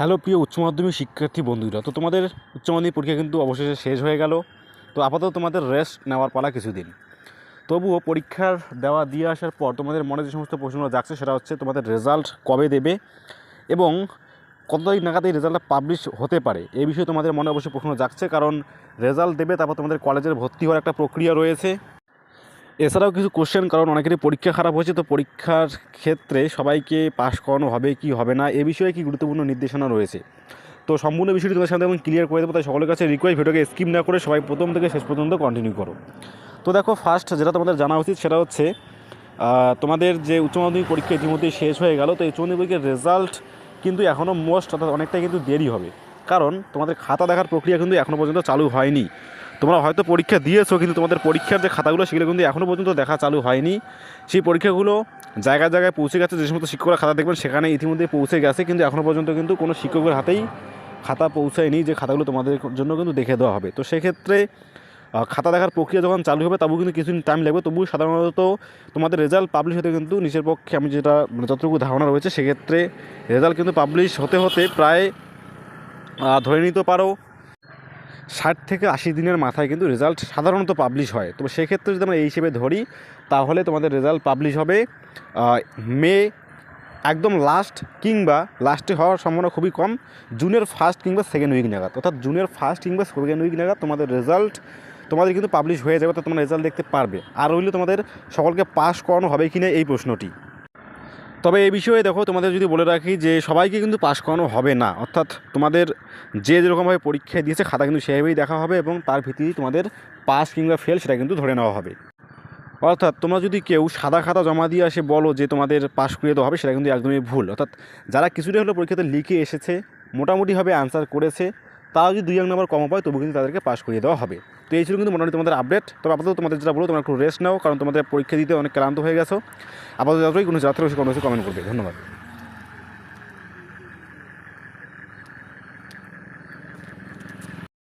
Hello প্রিয় উচ্চ মাধ্যমিক শিক্ষার্থী বন্ধুরা, তো তোমাদের উচ্চ মাধ্যমিক পরীক্ষা কিন্তু অবশেষে শেষ হয়ে গেল। তো আপাতত তোমাদের রেস্ট নেওয়ার পালা কিছুদিন। তবুও পরীক্ষার দেওয়া দিয়ে আসার পর তোমাদের মনে যে সমস্ত প্রশ্নগুলো যাচ্ছে সেটা হচ্ছে তোমাদের রেজাল্ট কবে দেবে এবং কত তারিখ নাগাদ এই রেজাল্টটা পাবলিশ হতে পারে এই বিষয়ে তোমাদের মনে অবশ্যই প্রশ্ন যাচ্ছে কারণ রেজাল্ট দেবে, তারপর তোমাদের কলেজের ভর্তি হওয়ার একটা প্রক্রিয়া রয়েছে। এছাড়াও কিছু কোশ্চেন কারণ অনেকেরই পরীক্ষা খারাপ হয়েছে, তো পরীক্ষার ক্ষেত্রে সবাইকে পাশ করানো হবে কি হবে না, এ বিষয়ে কি গুরুত্বপূর্ণ নির্দেশনা রয়েছে? তো সম্পূর্ণ বিষয়টি তোমাদের সাথে এবং ক্লিয়ার করে দেবো, তাই সকলের কাছে রিকোয়েস্ট ভিডিওকে স্কিপ না করে সবাই প্রথম থেকে শেষ পর্যন্ত কন্টিনিউ করো। তো দেখো ফার্স্ট যেটা তোমাদের জানা উচিত সেটা হচ্ছে তোমাদের যে উচ্চ মাধ্যমিক পরীক্ষা ইতিমধ্যেই শেষ হয়ে গেল, তো এই মাধ্যমিক পরীক্ষার রেজাল্ট কিন্তু এখনও মোস্ট অর্থাৎ অনেকটাই কিন্তু দেরি হবে। কারণ তোমাদের খাতা দেখার প্রক্রিয়া কিন্তু এখনও পর্যন্ত চালু হয়নি। তোমরা হয়তো পরীক্ষা দিয়েছ, কিন্তু তোমাদের পরীক্ষার যে খাতাগুলো, সেগুলো কিন্তু এখনও পর্যন্ত দেখা চালু হয়নি। সেই পরীক্ষাগুলো জায়গায় জায়গায় পৌঁছে গেছে, যে সমস্ত শিক্ষকরা খাতা দেখবেন, সেখানে ইতিমধ্যে পৌঁছে গেছে, কিন্তু এখনও পর্যন্ত কিন্তু কোনো শিক্ষকের হাতেই খাতা পৌঁছায়নি, যে খাতাগুলো তোমাদের জন্য কিন্তু দেখে দেওয়া হবে। তো সেক্ষেত্রে খাতা দেখার প্রক্রিয়া যখন চালু হবে, তবু কিন্তু কিছুদিন টাইম লাগবে। তবু সাধারণত তোমাদের রেজাল্ট পাবলিশ হতে কিন্তু নিজের পক্ষে আমি যেটা মানে যতটুকু ধারণা রয়েছে, সেক্ষেত্রে রেজাল্ট কিন্তু পাবলিশ হতে হতে প্রায় ধরে নিতে পারো ষাট থেকে আশি দিনের মাথায় কিন্তু রেজাল্ট সাধারণত পাবলিশ হয়। তো সেক্ষেত্রে যদি আমরা এই হিসেবে ধরি, তাহলে তোমাদের রেজাল্ট পাবলিশ হবে মে একদম লাস্ট কিংবা লাস্টে হওয়ার সম্ভাবনা খুবই কম, জুনের ফার্স্ট কিংবা সেকেন্ড উইক নাগাদ। অর্থাৎ জুনের ফার্স্ট কিংবা সেকেন্ড উইক নাগাদ তোমাদের রেজাল্ট তোমাদের কিন্তু পাবলিশ হয়ে যাবে তো তোমরা রেজাল্ট দেখতে পারবে। আর রইল তোমাদের সকলকে পাস করানো হবে কি না এই প্রশ্নটি। তবে এই বিষয়ে দেখো, তোমাদের যদি বলে রাখি যে সবাইকে কিন্তু পাশ করানো হবে না, অর্থাৎ তোমাদের যে যেরকমভাবে পরীক্ষা দিয়েছে খাতা কিন্তু সেভাবেই দেখা হবে এবং তার ভিত্তিতেই তোমাদের পাস কিংবা ফেল সেটা কিন্তু ধরে নেওয়া হবে। অর্থাৎ তোমরা যদি কেউ সাদা খাতা জমা দিয়ে আসে বলো যে তোমাদের পাস করিয়ে দেওয়া হবে, সেটা কিন্তু একদমই ভুল। অর্থাৎ যারা কিছুটা হলো পরীক্ষাতে লিখে এসেছে, মোটামুটিভাবে আনসার করেছে তাও যদি দুই এক নম্বর কম পায়, তবু কিন্তু তাদেরকে পাশ করিয়ে দেওয়া হবে। তো এই ছিল কিন্তু মোটামুটি তোমাদের আপডেট তবে আপাতত তোমাদের যেটা বলো তোমরা একটু রেস্ট নাও, কারণ তোমাদের পরীক্ষা দিতে অনেক ক্লান্ত হয়ে গেছো। আপাতত যতই কোনো যাত্রা কোনো কমেন্ট করবে। ধন্যবাদ।